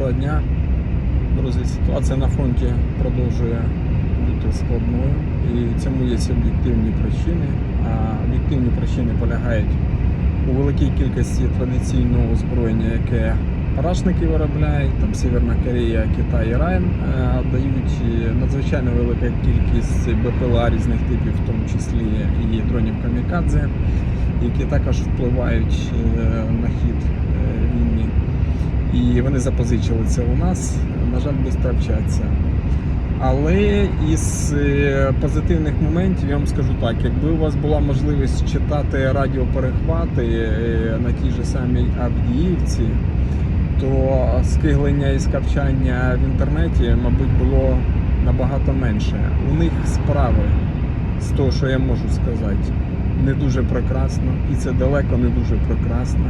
Доброго дня. Друзі, ситуація на фронті продовжує бути складною і цьому є об'єктивні причини. А об'єктивні причини полягають у великій кількості традиційного озброєння, яке парашники виробляють, там Северна Корея, Китай, Іран е, дають надзвичайно велика кількість БПЛА різних типів, в тому числі і дронів камікадзе, які також впливають е, на хід. І вони запозичили це у нас, на жаль, швидко вчаться. Але із е, позитивних моментів я вам скажу так: якби у вас була можливість читати радіоперехвати е, на тій же самій Авдіївці, то скиглення і скавчання в інтернеті, мабуть, було набагато менше. У них справи з того, що я можу сказати, не дуже прекрасно, і це далеко не дуже прекрасно.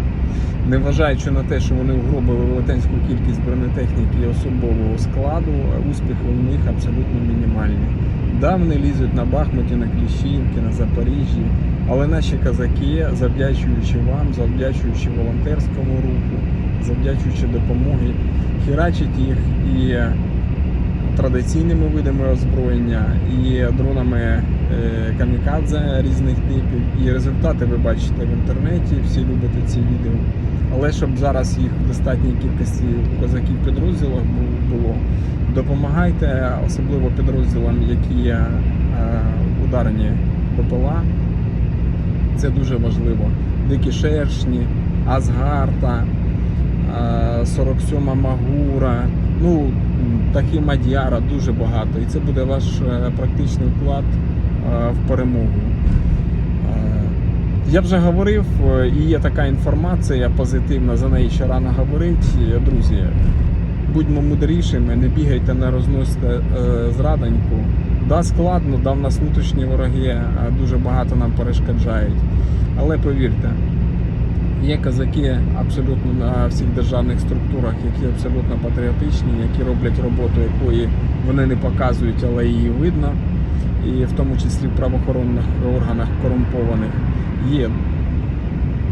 Незважаючи на те, що вони угробили велетенську кількість бронетехніки і особового складу, успіхи у них абсолютно мінімальні. Да, вони лізуть на Бахмуті, на Кліщівки, на Запоріжжі, але наші казаки, завдячуючи вам, завдячуючи волонтерському руху, завдячуючи допомоги, херачать їх і традиційними видами озброєння, і дронами е, камікадзе різних типів. І результати ви бачите в інтернеті, всі любите ці відео. Але щоб зараз їх в достатній кількості у козаків підрозділах було, допомагайте, особливо підрозділам, які е, ударені БПЛА. Це дуже важливо. Дикі шершні, Азгарта, е, 47 Магура, ну, м, Тахі Мадяра дуже багато. І це буде ваш е, практичний вклад е, в перемогу. Е, Я вже говорив, і є така інформація позитивна, за неї ще рано говорити. Е, Друзі, будьмо мудрішими, не бігайте, не розносите зраданьку. Да, складно, да, в нас внутрішні вороги дуже багато нам перешкоджають. Але повірте, є казаки абсолютно на всіх державних структурах, які абсолютно патріотичні, які роблять роботу, якої вони не показують, але її видно. І в тому числі в правоохоронних органах корумпованих є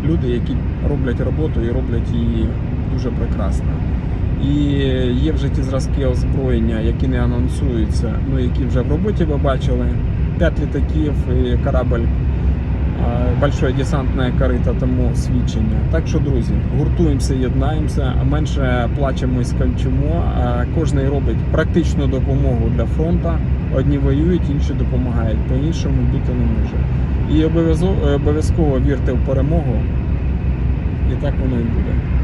люди, які роблять роботу і роблять її дуже прекрасно. І є вже ті зразки озброєння, які не анонсуються, ну які вже в роботі ви бачили. П'ять літаків і корабль большое десантне корито тому свідчення. Так що, друзі, гуртуємося, єднаємося, менше плачемо і скальчимо. А Кожний робить практичну допомогу для фронту. Одні воюють, інші допомагають. По-іншому бути не може. І обов'язково вірте в перемогу. І так воно і буде.